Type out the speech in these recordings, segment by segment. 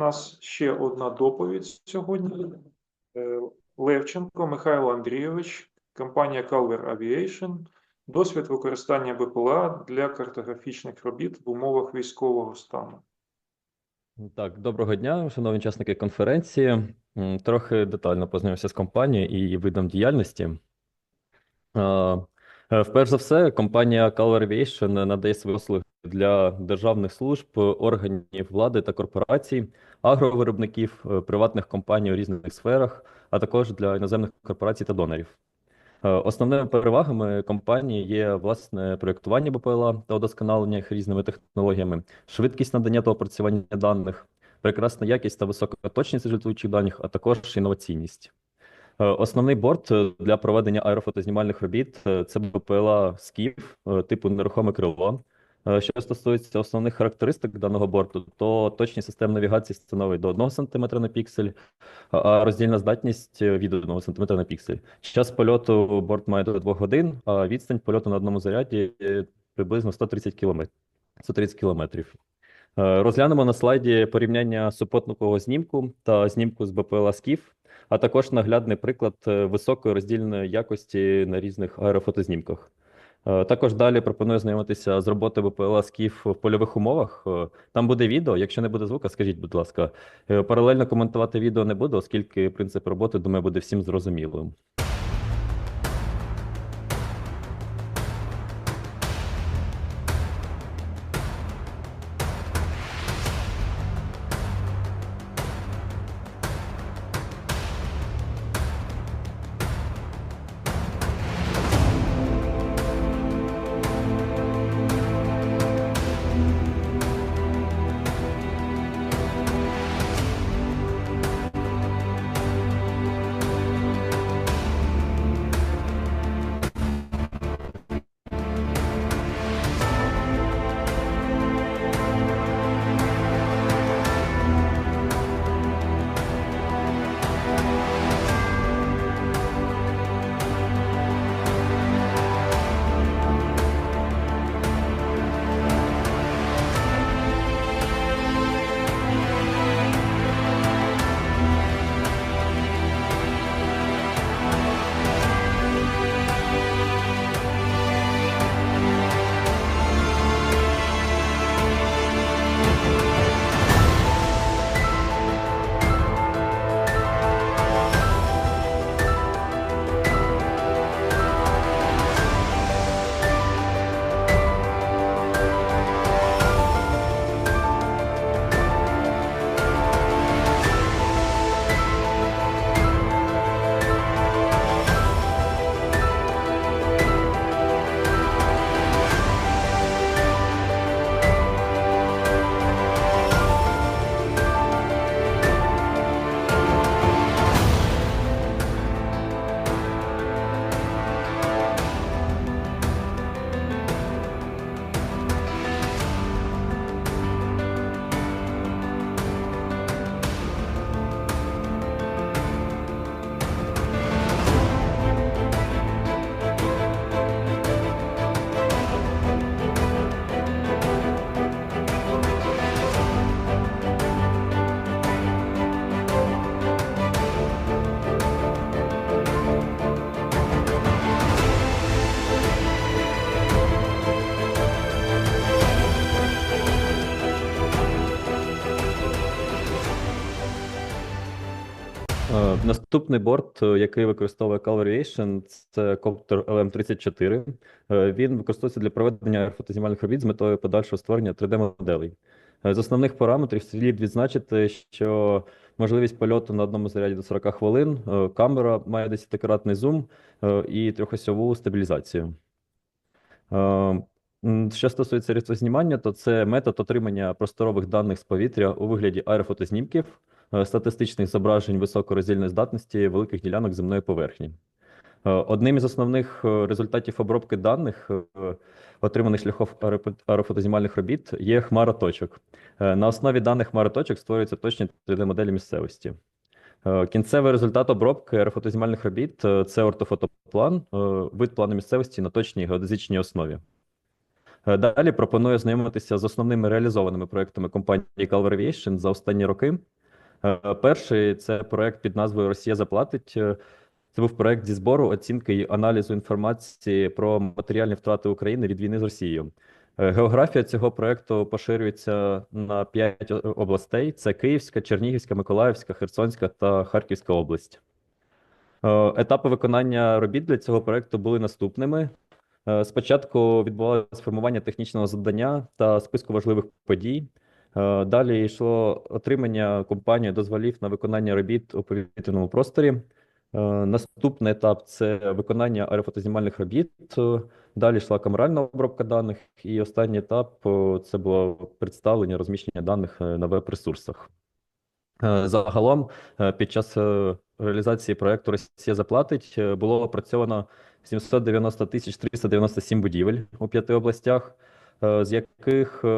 нас ще одна доповідь сьогодні. Е, Левченко Михайло Андрійович, компанія Calver Aviation, досвід використання БПЛА для картографічних робіт в умовах військового стану. Так, доброго дня, шановні учасники конференції. Трохи детально познайомився з компанією і видом діяльності. Е, е, Вперш за все, компанія Color Aviation надає свої услуги для державних служб, органів влади та корпорацій, агровиробників, е, приватних компаній у різних сферах, а також для іноземних корпорацій та донорів. Е, Основними перевагами компанії є власне проєктування БПЛА та удосконалення їх різними технологіями, швидкість надання та опрацювання даних, прекрасна якість та висока точність результуючих даних, а також інноваційність. Е, Основний борт е, для проведення аерофотознімальних робіт е, це БПЛА «Скіф» типу нерухоме крило. Що стосується основних характеристик даного борту, то точність систем навігації становить до 1 см на піксель, а роздільна здатність від 1 см на піксель. Час польоту борт має до 2 годин, а відстань польоту на одному заряді приблизно 130 км. 130 кілометрів. Розглянемо на слайді порівняння супутникового знімку та знімку з БПЛА «Скіф», а також наглядний приклад е, високої роздільної якості на різних аерофотознімках. Е, Також далі пропоную знайомитися з роботою БПЛА «Скіф» в польових умовах. Е, Там буде відео. Якщо не буде звука, скажіть, будь ласка. Паралельно коментувати відео не буду, оскільки принцип роботи, думаю, буде всім зрозумілим. Наступний борт, е, який використовує Color це коптер LM34. Е, Він використовується для проведення аерофотознімальних робіт з метою подальшого створення 3D-моделей. З основних параметрів слід відзначити, що можливість польоту на одному заряді до 40 хвилин, е, камера має 10-кратний зум е, і трьохосьову стабілізацію. Е, Що стосується різкознімання, то це метод отримання просторових даних з повітря у вигляді аерофотознімків, е, статистичних зображень високороздільної здатності великих ділянок земної поверхні. Е, Одним із основних е, результатів обробки даних, е, отриманих шляхом аерофотознімальних робіт, є хмара точок. Е, На основі даних хмари точок створюються точні 3D-моделі місцевості. Е, Кінцевий результат обробки аерофотознімальних робіт е, це ортофотоплан, е, вид плану місцевості на точній геодезичній основі. Е, Далі пропоную знайомитися з основними реалізованими проектами компанії Calver Aviation за останні роки. Е, Перший це проект під назвою Росія заплатить. Е, Це був проект зі збору, оцінки і аналізу інформації про матеріальні втрати України від війни з Росією. Е, Географія цього проекту поширюється на п'ять областей: це Київська, Чернігівська, Миколаївська, Херсонська та Харківська область. Етапи виконання робіт для цього проекту були наступними. Спочатку відбувалося формування технічного завдання та списку важливих подій. Е, Далі йшло отримання компанією дозволів на виконання робіт у повітряному просторі. Е, Наступний етап це виконання аерофотознімальних робіт. Далі йшла камеральна обробка даних, і останній етап це було представлення розміщення даних е, на веб-ресурсах. Загалом, під час реалізації проекту Росія заплатить було опрацьовано 790 тисяч 397 будівель у п'яти областях, з яких е,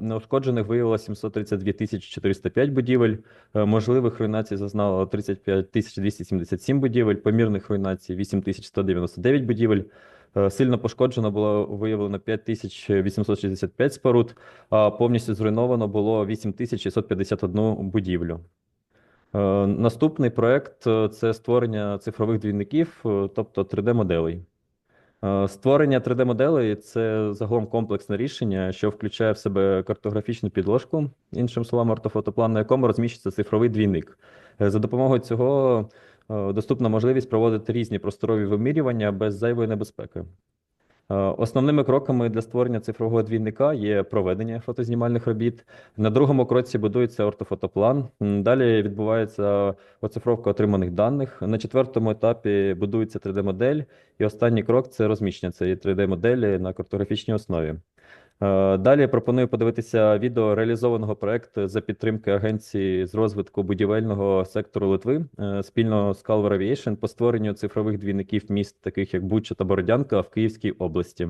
неушкоджених виявилося 732 тисячі 405 будівель, е, можливих руйнацій зазнало 35 тисяч 277 будівель, помірних руйнацій 8 тисяч 199 будівель. Е, Сильно пошкоджено було виявлено 5865 споруд, а повністю зруйновано було 8651 будівлю. Е, Наступний проект е, це створення цифрових двійників, е, тобто 3D-моделей. Е, Створення 3D-моделей це загалом комплексне рішення, що включає в себе картографічну підложку, іншим словом, ортофотоплан, на якому розміщується цифровий двійник. Е, За допомогою цього е, доступна можливість проводити різні просторові вимірювання без зайвої небезпеки. Е, Основними кроками для створення цифрового двійника є проведення фотознімальних робіт. На другому кроці будується ортофотоплан. Далі відбувається оцифровка отриманих даних. На четвертому етапі будується 3D-модель, і останній крок це розміщення цієї 3D-моделі на картографічній основі. Е, Далі пропоную подивитися відео реалізованого проекту за підтримки Агенції з розвитку будівельного сектору Литви е, спільно з Calver Aviation по створенню цифрових двійників міст, таких як Буча та Бородянка в Київській області.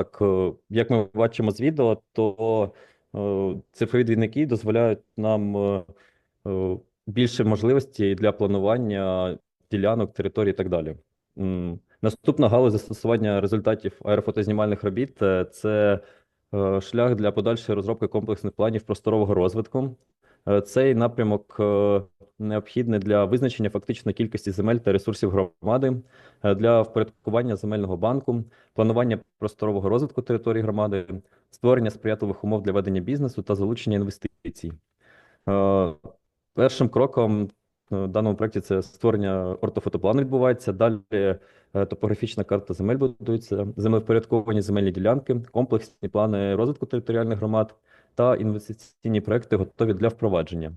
Так, е, як ми бачимо з відео, то е, цифрові двійники дозволяють нам е, більше можливостей для планування ділянок, територій і так далі. Наступна галузь застосування результатів аерофотознімальних робіт це шлях для подальшої розробки комплексних планів просторового розвитку. Е, Цей напрямок е, необхідний для визначення фактичної кількості земель та ресурсів громади, е, для впорядкування земельного банку, планування просторового розвитку території громади, створення сприятливих умов для ведення бізнесу та залучення інвестицій. Першим кроком в даному проєкті це створення ортофотоплану відбувається. Далі топографічна карта земель будується, землевпорядковані земельні ділянки, комплексні плани розвитку територіальних громад та інвестиційні проекти готові для впровадження.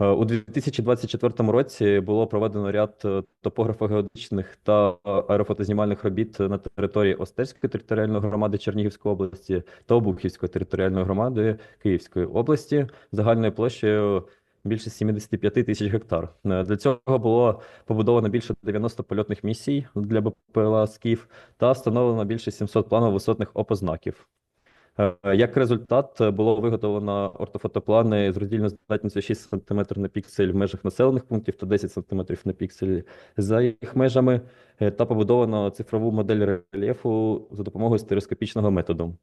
Е, У 2024 році було проведено ряд е, топографо-геодезичних та е, аерофотознімальних робіт на території Остерської територіальної громади Чернігівської області та Обухівської територіальної громади Київської області загальною площею більше 75 тисяч гектар. Для цього було побудовано більше 90 польотних місій для БПЛА «Скіф» та встановлено більше 700 планово-висотних опознаків. Е, Як результат, е, було виготовлено ортофотоплани з роздільною здатністю 6 см на піксель в межах населених пунктів та 10 см на піксель за їх межами, е, та побудовано цифрову модель рельєфу за допомогою стереоскопічного методу.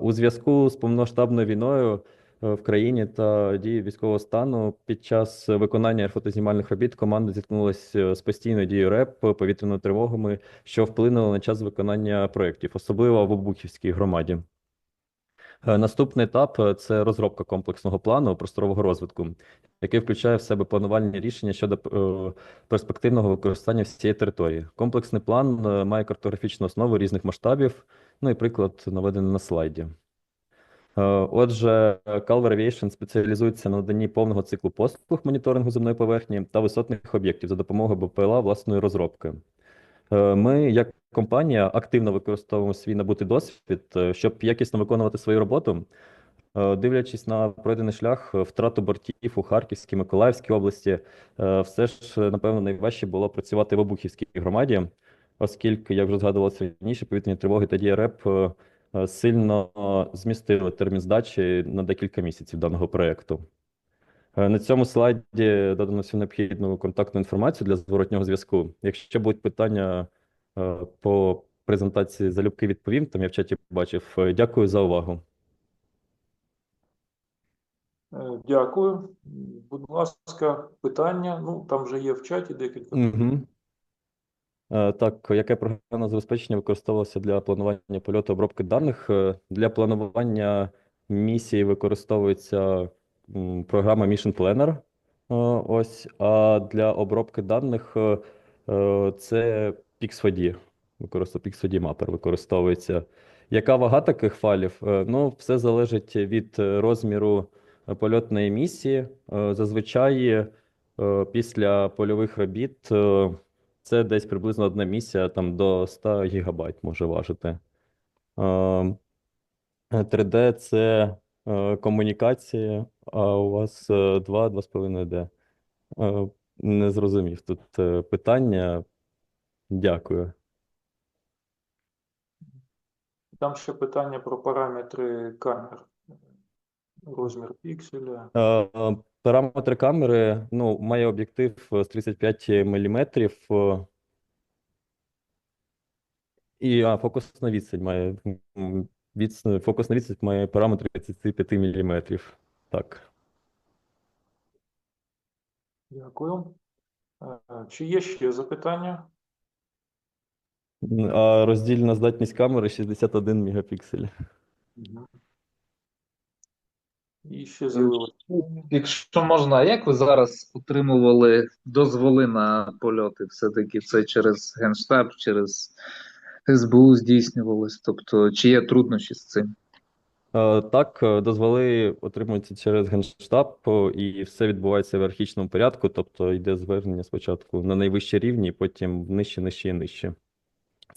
У зв'язку з повномасштабною війною в країні та дією військового стану під час виконання фотознімальних робіт команда зіткнулася з постійною дією РЕП, повітряними тривогами, що вплинуло на час виконання проєктів, особливо в Обухівській громаді. Е, Наступний етап е, це розробка комплексного плану просторового розвитку, який включає в себе планувальні рішення щодо е, перспективного використання всієї території. Комплексний план має картографічну основу різних масштабів, ну і приклад наведений на слайді. Отже, Calver Aviation спеціалізується на наданні повного циклу послуг моніторингу земної поверхні та висотних об'єктів за допомогою БПЛА власної розробки. Ми, як компанія, активно використовуємо свій набутий досвід, е, щоб якісно виконувати свою роботу, Е, дивлячись на пройдений шлях е, втрату бортів у Харківській, Миколаївській області, все ж, напевно, найважче було працювати в Обухівській громаді, оскільки, як вже згадувалося раніше, повітряні тривоги та дія РЕП е, сильно змістили термін здачі на декілька місяців даного проєкту. На цьому слайді додано всю необхідну контактну інформацію для зворотнього зв'язку. Якщо будуть питання по презентації залюбки відповім, там я в чаті бачив. Е, Дякую за увагу. Е, Дякую. Будь ласка, питання. Ну, там вже є в чаті декілька. Угу. Так, яке програмне забезпечення використовувалося для планування польоту обробки даних? Е, Для планування місії використовується програма Mission Planner. Е, Ось, а для обробки даних е, е, це Pix4D. Використовується Pix4D Mapper використовується. Яка вага таких файлів? Е, Ну, все залежить від е, розміру е, польотної місії. Зазвичай після польових робіт це десь приблизно одна місія там до 100 гігабайт може важити. Е, 3D це комунікація, а у вас 2-2,5D. Е, Не зрозумів тут питання. Дякую. Там ще питання про параметри камер. Розмір пікселя. Е, е, Параметри камери, ну, має об'єктив е, з 35 мм. І а, фокусна відстань має м, відс- фокусна відстань має параметри 35 мм. Так. Дякую. Е, Чи є ще запитання? А роздільна здатність камери 61 мегапіксель. І ще з'явилося. Якщо можна, а як ви зараз отримували дозволи на польоти? Все-таки це через Генштаб, через СБУ здійснювалось? Тобто, чи є труднощі з цим? Е, Так, е, дозволи отримуються через Генштаб, і все відбувається в ієрархічному порядку, тобто йде звернення спочатку на найвищі рівні, потім нижче, нижче і нижче.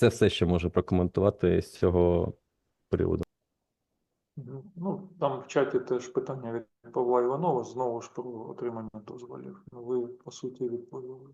Це все, що можу прокоментувати з цього приводу. Ну, там в чаті теж питання від Павла Іванова, знову ж про отримання дозволів. Ну, Ви, по суті, відповіли.